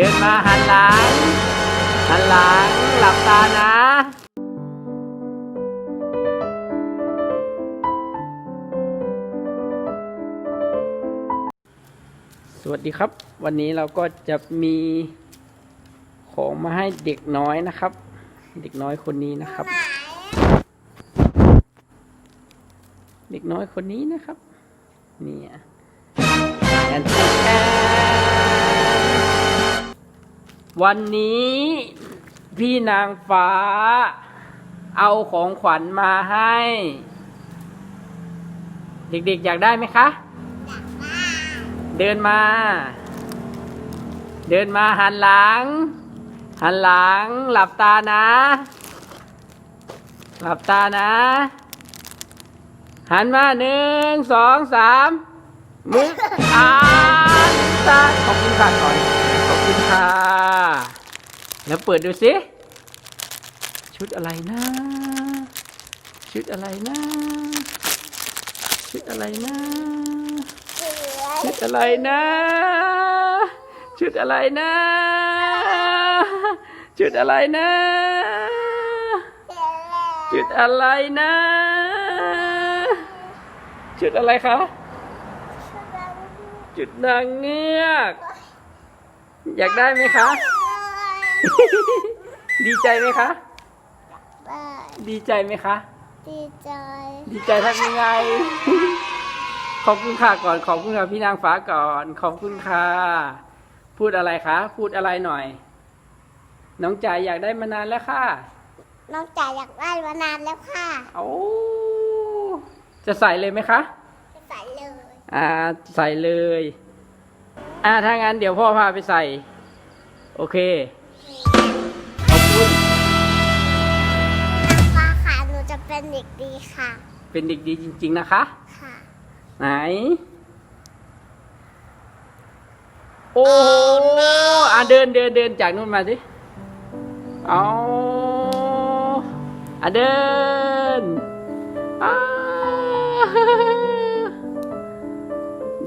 เดินมาหันหลัง หันหลัง หลับตานะสวัสดีครับ วันนี้เราก็จะมีของมาให้เด็กน้อยนะครับ เด็กน้อยคนนี้นะครับ เด็กน้อยคนนี้นะครับ เนี่ย วันนี้พี่นางฟ้า เอาของขวัญมาให้ เด็กๆอยากได้ไหมคะ เดินมา เดินมาหันหลัง หันหลังหลับตานะ หลับตานะ หันมาหนึ่งสองสามมืออ่านตาขอบคุณค่ะก่อนขอบคุณค่ะ แล้วเปิดดูสิชุดอะไรนะ ชุดอะไรนะ ชุดอะไรนะ ชุดอะไรนะ ชุดอะไรนะ ชุดอะไรนะจุดอะไรนะจุดอะไรคะจุดนางเงือก อยากได้ไหมคะ ดีใจไหมคะดีใจไหมคะ ดีใจดีใจทำยังไง ขอบคุณค่ะก่อน ขอบคุณค่ะพี่นางฟ้าก่อน ขอบคุณค่ะ พูดอะไรคะ พูดอะไรหน่อย น้องจ่ายอยากได้มานานแล้วค่ะ น้องจ๋าอยากได้มานานแล้วค่ะโอ้จะใส่เลยไหมคะใส่เลยอ่า ใส่เลย อ่า ถ้างั้นเดี๋ยวพ่อพาไปใส่ โอเค ขอบคุณฟ้าค่ะ หนูจะเป็นเด็กดีค่ะ เป็นเด็กดีจริง ๆ นะคะ ค่ะ ไหน โอ้โหอะเดินเดินเดินจากนู่นมาสิ เอาอะเดินอ้า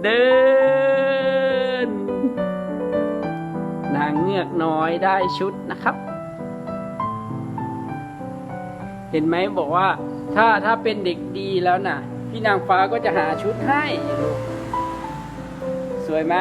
เดิน งเงือกน้อยได้ชุดนะครับ เห็นไหมบอกว่าถ้าถ้าเป็นเด็กดีแล้วน่ะ พี่นางฟ้าก็จะหาชุดให้ สวยไหม